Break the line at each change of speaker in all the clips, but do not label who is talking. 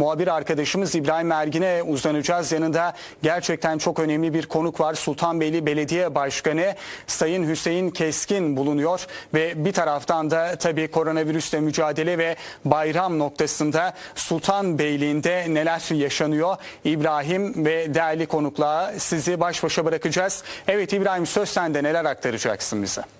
muhabir arkadaşımız İbrahim Ergin'e uzanacağız. Yanında gerçekten çok önemli bir konuk var. Sultanbeyli Belediye Başkanı Sayın Hüseyin Keskin bulunuyor ve bir taraftan da tabii koronavirüsle mücadele ve bayram noktasında Sultanbeyli'nde neler yaşanıyor? İbrahim ve değerli konukla sizi baş başa bırakacağız. Evet İbrahim söz sende neler aktaracaksın bize?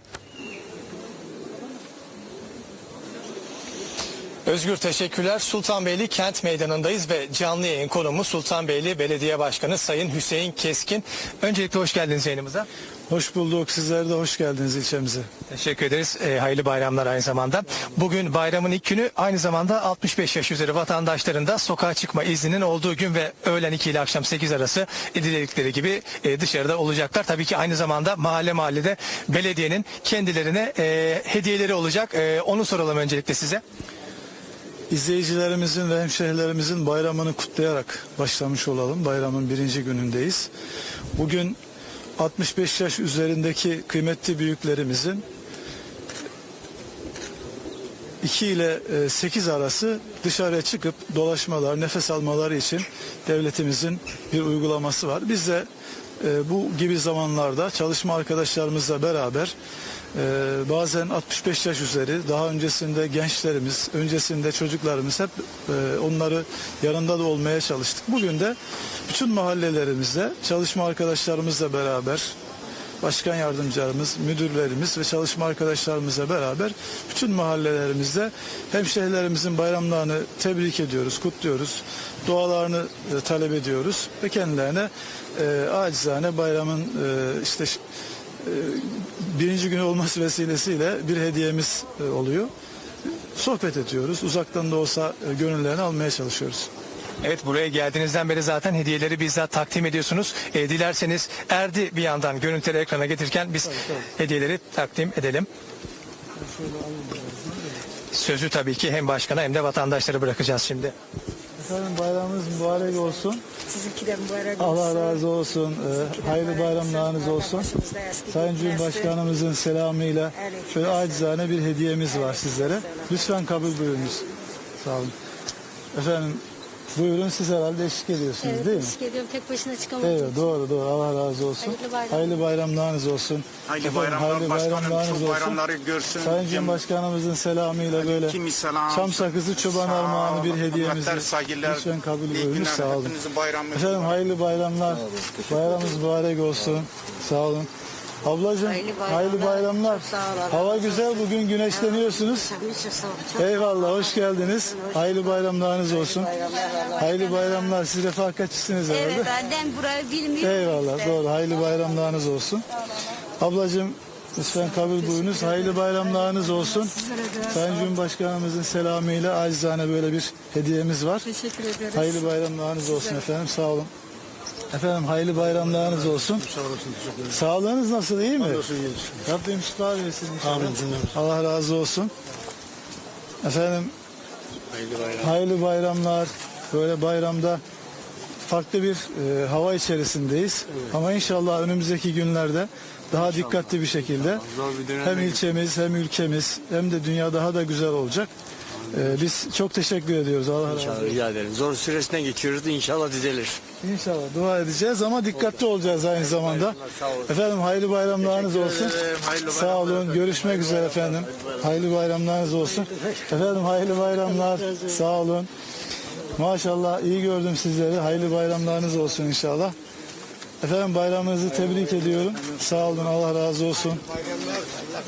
Özgür teşekkürler. Sultanbeyli Kent Meydanı'ndayız ve canlı yayın konuğumuz Sultanbeyli Belediye Başkanı Sayın Hüseyin Keskin. Öncelikle hoş geldiniz yayınımıza.
Hoş bulduk. Sizler de hoş geldiniz ilçemize.
Teşekkür ederiz. Ee, hayırlı bayramlar aynı zamanda. Bugün bayramın ilk günü aynı zamanda 65 yaş üzeri vatandaşların da sokağa çıkma izninin olduğu gün ve öğlen 2 ile akşam 8 arası diledikleri gibi e, dışarıda olacaklar. Tabii ki aynı zamanda mahalle mahallede belediyenin kendilerine e, hediyeleri olacak. E, onu soralım öncelikle size.
İzleyicilerimizin ve hemşehrilerimizin bayramını kutlayarak başlamış olalım. Bayramın birinci günündeyiz. Bugün 65 yaş üzerindeki kıymetli büyüklerimizin 2 ile 8 arası dışarıya çıkıp dolaşmalar, nefes almaları için devletimizin bir uygulaması var. Biz de e, bu gibi zamanlarda çalışma arkadaşlarımızla beraber e, bazen 65 yaş üzeri, daha öncesinde gençlerimiz, öncesinde çocuklarımız hep e, onları yanında da olmaya çalıştık. Bugün de bütün mahallelerimizde çalışma arkadaşlarımızla beraber başkan yardımcılarımız, müdürlerimiz ve çalışma arkadaşlarımızla beraber bütün mahallelerimizde hemşehrilerimizin bayramlarını tebrik ediyoruz, kutluyoruz. Dualarını e, talep ediyoruz ve kendilerine e, acizane bayramın e, işte e, birinci günü olması vesilesiyle bir hediyemiz e, oluyor. Sohbet ediyoruz. Uzaktan da olsa e, gönüllerini almaya çalışıyoruz.
Evet buraya geldiğinizden beri zaten hediyeleri bizzat takdim ediyorsunuz. E, dilerseniz Erdi bir yandan görüntüleri ekrana getirirken biz hediyeleri takdim edelim. Sözü tabii ki hem başkana hem de vatandaşlara bırakacağız şimdi.
Efendim bayramınız mübarek olsun.
Sizinki de mübarek
Allah
olsun.
razı olsun. Ee, hayırlı bayramlarınız olsun. Sayın Cumhurbaşkanımızın selamıyla şöyle acizane bir hediyemiz var sizlere. Lütfen kabul buyurunuz. Sağ olun. Efendim buyurun siz herhalde eşlik ediyorsunuz
Evet,
değil mi?
eşlik ediyorum. Tek başına çıkamadığım
Evet
için.
doğru doğru Allah razı olsun.
Hayırlı bayramlar.
Hayırlı bayramlarınız olsun.
Hayırlı
Efendim,
bayramlar
hayırlı
başkanım.
bayramlarınız olsun.
bayramları görsün.
Sayın Cumhurbaşkanımızın selamıyla böyle
Aleykümselam.
çam sakızı çoban
Sağ
armağanı bir
olun.
hediyemizi
Hürmetler, saygılar.
lütfen kabul
İyi
buyurunuz.
günler.
Sağ olun.
Hepinizin bayramı
Efendim hayırlı bayramlar. Bayramınız mübarek olsun. Sağ olun. Ablacığım
Hayırlı bayramlar.
hayırlı bayramlar.
Sağ ol,
Hava güzel bugün güneşleniyorsunuz. Eyvallah hoş geldiniz. Hayırlı bayramlarınız olsun. Hayırlı bayramlar. Siz refakatçisiniz herhalde.
Evet benden burayı bilmiyorum.
Eyvallah
işte.
doğru. Hayırlı bayramlarınız olsun. Ablacığım lütfen kabul buyurunuz. Hayırlı bayramlarınız olsun. Sayın Cumhurbaşkanımızın selamıyla acizane böyle bir hediyemiz var.
Teşekkür ederiz.
Hayırlı bayramlarınız olsun efendim. Sağ olun. Efendim hayırlı bayramlarınız olsun. Sağlığınız nasıl iyi mi? Rabbim şifa versin inşallah. Allah razı olsun. Efendim hayırlı bayramlar. Böyle bayramda farklı bir e, hava içerisindeyiz. Ama inşallah önümüzdeki günlerde daha dikkatli bir şekilde hem ilçemiz hem ülkemiz hem de dünya daha da güzel olacak. E, biz çok teşekkür ediyoruz. Allah razı olsun.
İnşallah rica ederim. Zor süresinden geçiyoruz inşallah düzelir.
İnşallah dua edeceğiz ama dikkatli olacağız aynı zamanda. Efendim hayırlı bayramlarınız olsun. Sağ olun. Görüşmek üzere efendim. Hayırlı bayramlarınız olsun. Efendim hayırlı bayramlar. Sağ olun. Maşallah iyi gördüm sizleri. Hayırlı bayramlarınız olsun inşallah. Efendim bayramınızı tebrik ediyorum. Sağ olun Allah razı olsun.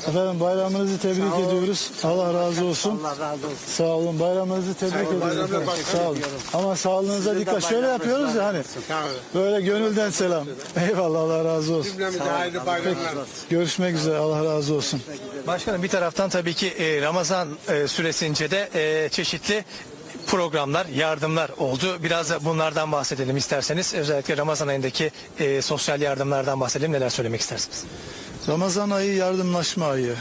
Efendim bayramınızı tebrik ediyoruz. Allah razı olsun. Sağ olun bayramınızı tebrik ediyoruz. efendim. Sağ olun. Ama sağlığınıza dikkat. Şöyle yapıyoruz ya hani. Böyle gönülden selam. Eyvallah Allah razı olsun. Peki, görüşmek üzere Allah razı olsun.
Başkanım bir taraftan tabii ki e, Ramazan e, süresince de e, çeşitli programlar, yardımlar oldu. Biraz da bunlardan bahsedelim isterseniz. Özellikle Ramazan ayındaki e, sosyal yardımlardan bahsedelim. Neler söylemek istersiniz?
Ramazan ayı yardımlaşma ayı.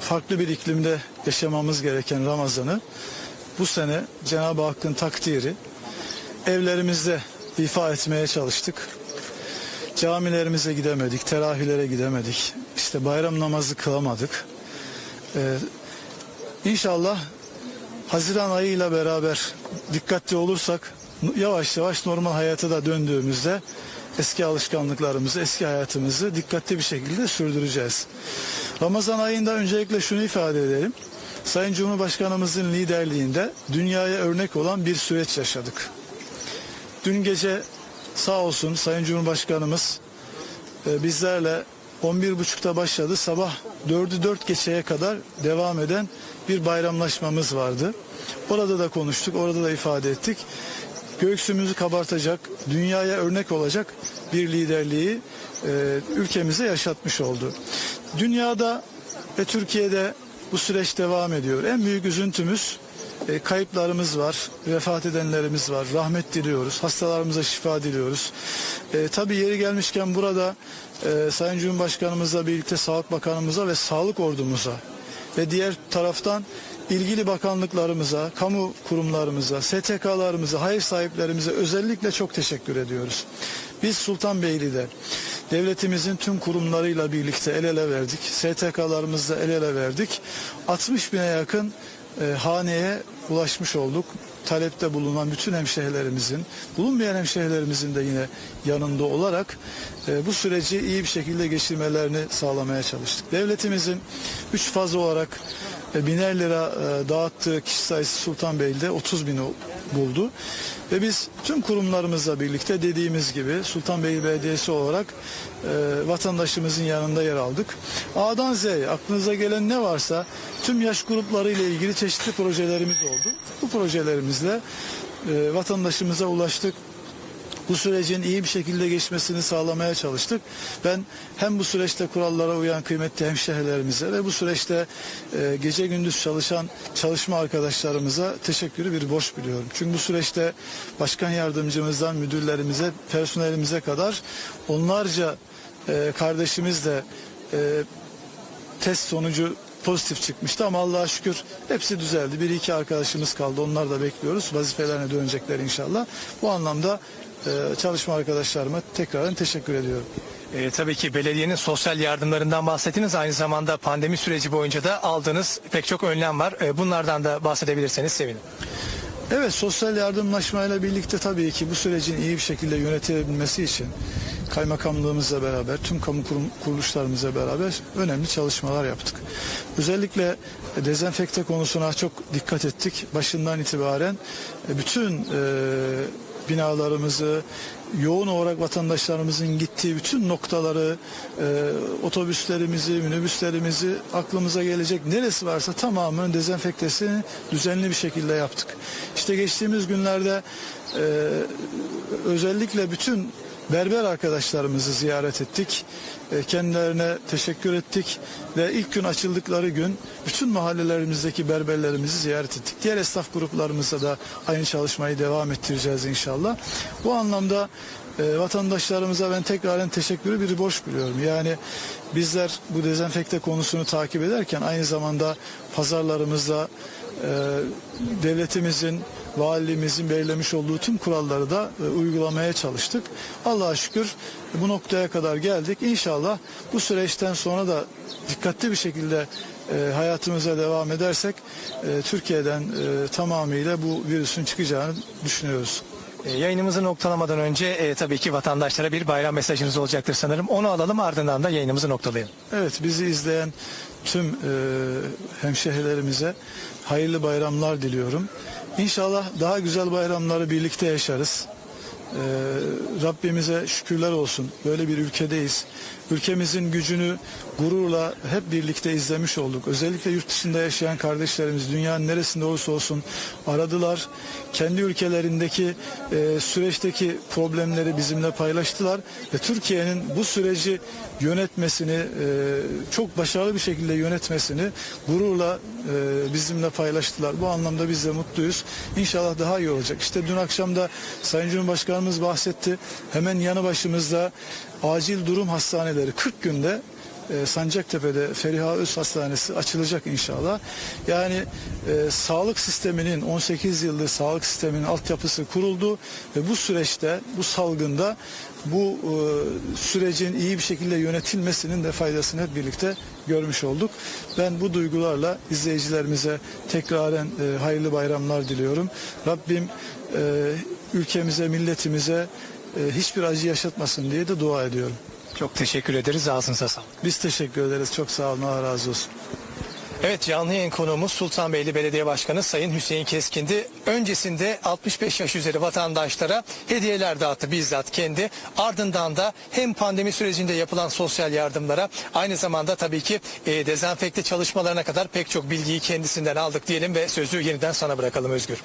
Farklı bir iklimde yaşamamız gereken Ramazan'ı bu sene Cenab-ı Hakk'ın takdiri evlerimizde ifa etmeye çalıştık. Camilerimize gidemedik, teravihlere gidemedik. İşte bayram namazı kılamadık. Ee, inşallah Haziran ayıyla beraber dikkatli olursak yavaş yavaş normal hayata da döndüğümüzde eski alışkanlıklarımızı, eski hayatımızı dikkatli bir şekilde sürdüreceğiz. Ramazan ayında öncelikle şunu ifade edelim. Sayın Cumhurbaşkanımızın liderliğinde dünyaya örnek olan bir süreç yaşadık. Dün gece sağ olsun Sayın Cumhurbaşkanımız e, bizlerle 11.30'da başladı. Sabah 4'ü 4 geçeye kadar devam eden bir bayramlaşmamız vardı. Orada da konuştuk, orada da ifade ettik. Göğsümüzü kabartacak, dünyaya örnek olacak bir liderliği e, ülkemize yaşatmış oldu. Dünyada ve Türkiye'de bu süreç devam ediyor. En büyük üzüntümüz e, kayıplarımız var, vefat edenlerimiz var. Rahmet diliyoruz, hastalarımıza şifa diliyoruz. E, tabii yeri gelmişken burada e, Sayın Cumhurbaşkanımızla birlikte Sağlık Bakanımıza ve Sağlık Ordumuza ve diğer taraftan ilgili bakanlıklarımıza, kamu kurumlarımıza, STK'larımıza, hayır sahiplerimize özellikle çok teşekkür ediyoruz. Biz Sultanbeyli'de devletimizin tüm kurumlarıyla birlikte el ele verdik. STK'larımızla el ele verdik. 60 bine yakın e, haneye ulaşmış olduk. Talepte bulunan bütün hemşehrilerimizin, bulunmayan hemşehrilerimizin de yine yanında olarak e, bu süreci iyi bir şekilde geçirmelerini sağlamaya çalıştık. Devletimizin üç faz olarak e, biner lira e, dağıttığı kişi sayısı Sultanbeyli'de 30 bini buldu. Ve biz tüm kurumlarımızla birlikte dediğimiz gibi Sultanbeyli Belediyesi olarak e, vatandaşımızın yanında yer aldık. A'dan Z'ye aklınıza gelen ne varsa tüm yaş grupları ile ilgili çeşitli projelerimiz oldu. Bu projelerimizle e, vatandaşımıza ulaştık bu sürecin iyi bir şekilde geçmesini sağlamaya çalıştık. Ben hem bu süreçte kurallara uyan kıymetli hemşehrilerimize ve bu süreçte e, gece gündüz çalışan çalışma arkadaşlarımıza teşekkürü bir borç biliyorum. Çünkü bu süreçte başkan yardımcımızdan müdürlerimize, personelimize kadar onlarca e, kardeşimiz de e, test sonucu pozitif çıkmıştı ama Allah'a şükür hepsi düzeldi. Bir iki arkadaşımız kaldı. Onlar da bekliyoruz. Vazifelerine dönecekler inşallah. Bu anlamda e, çalışma arkadaşlarıma tekrardan teşekkür ediyorum.
E, tabii ki belediyenin sosyal yardımlarından bahsettiniz. Aynı zamanda pandemi süreci boyunca da aldığınız pek çok önlem var. E, bunlardan da bahsedebilirseniz sevinirim.
Evet sosyal yardımlaşmayla birlikte tabii ki bu sürecin iyi bir şekilde yönetilebilmesi için kaymakamlığımızla beraber tüm kamu kurum, kuruluşlarımızla beraber önemli çalışmalar yaptık. Özellikle dezenfekte konusuna çok dikkat ettik. Başından itibaren e, bütün e, binalarımızı, yoğun olarak vatandaşlarımızın gittiği bütün noktaları, e, otobüslerimizi, minibüslerimizi aklımıza gelecek neresi varsa tamamının dezenfektesini düzenli bir şekilde yaptık. İşte geçtiğimiz günlerde e, özellikle bütün berber arkadaşlarımızı ziyaret ettik. E, Kendilerine teşekkür ettik ve ilk gün açıldıkları gün bütün mahallelerimizdeki berberlerimizi ziyaret ettik. Diğer esnaf gruplarımızla da aynı çalışmayı devam ettireceğiz inşallah. Bu anlamda e, vatandaşlarımıza ben tekraren teşekkürü bir borç biliyorum. Yani bizler bu dezenfekte konusunu takip ederken aynı zamanda pazarlarımızda e, devletimizin, valiliğimizin belirlemiş olduğu tüm kuralları da e, uygulamaya çalıştık. Allah'a şükür bu noktaya kadar geldik. İnşallah bu süreçten sonra da dikkatli bir şekilde e, hayatımıza devam edersek e, Türkiye'den e, tamamıyla bu virüsün çıkacağını düşünüyoruz.
Yayınımızı noktalamadan önce e, tabii ki vatandaşlara bir bayram mesajınız olacaktır sanırım. Onu alalım ardından da yayınımızı noktalayalım.
Evet bizi izleyen tüm e, hemşehrilerimize hayırlı bayramlar diliyorum. İnşallah daha güzel bayramları birlikte yaşarız. E, Rabbimize şükürler olsun. Böyle bir ülkedeyiz. Ülkemizin gücünü gururla hep birlikte izlemiş olduk. Özellikle yurt dışında yaşayan kardeşlerimiz dünyanın neresinde olursa olsun aradılar. Kendi ülkelerindeki e, süreçteki problemleri bizimle paylaştılar ve Türkiye'nin bu süreci yönetmesini e, çok başarılı bir şekilde yönetmesini gururla e, bizimle paylaştılar. Bu anlamda biz de mutluyuz. İnşallah daha iyi olacak. İşte dün akşam da Sayın Cumhurbaşkanımız bahsetti. Hemen yanı başımızda acil durum hastaneleri 40 günde e, Sancaktepe'de Feriha Öz Hastanesi açılacak inşallah. Yani e, sağlık sisteminin 18 yıldır sağlık sisteminin altyapısı kuruldu ve bu süreçte bu salgında bu e, sürecin iyi bir şekilde yönetilmesinin de faydasını hep birlikte görmüş olduk. Ben bu duygularla izleyicilerimize tekraren e, hayırlı bayramlar diliyorum. Rabbim e, ülkemize, milletimize e, hiçbir acı yaşatmasın diye de dua ediyorum.
Çok teşekkür ederiz. Ağzınıza sağlık.
Biz teşekkür ederiz. Çok sağ olun. Allah razı olsun.
Evet canlı yayın konuğumuz Sultanbeyli Belediye Başkanı Sayın Hüseyin Keskin'di. Öncesinde 65 yaş üzeri vatandaşlara hediyeler dağıttı bizzat kendi. Ardından da hem pandemi sürecinde yapılan sosyal yardımlara aynı zamanda tabii ki e, dezenfekte çalışmalarına kadar pek çok bilgiyi kendisinden aldık diyelim ve sözü yeniden sana bırakalım Özgür.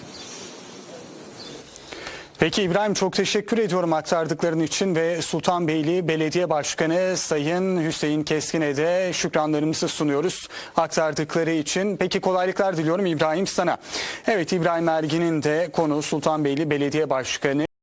Peki İbrahim çok teşekkür ediyorum aktardıkların için ve Sultanbeyli Belediye Başkanı Sayın Hüseyin Keskin'e de şükranlarımızı sunuyoruz aktardıkları için. Peki kolaylıklar diliyorum İbrahim sana. Evet İbrahim Ergin'in de konu Sultanbeyli Belediye Başkanı.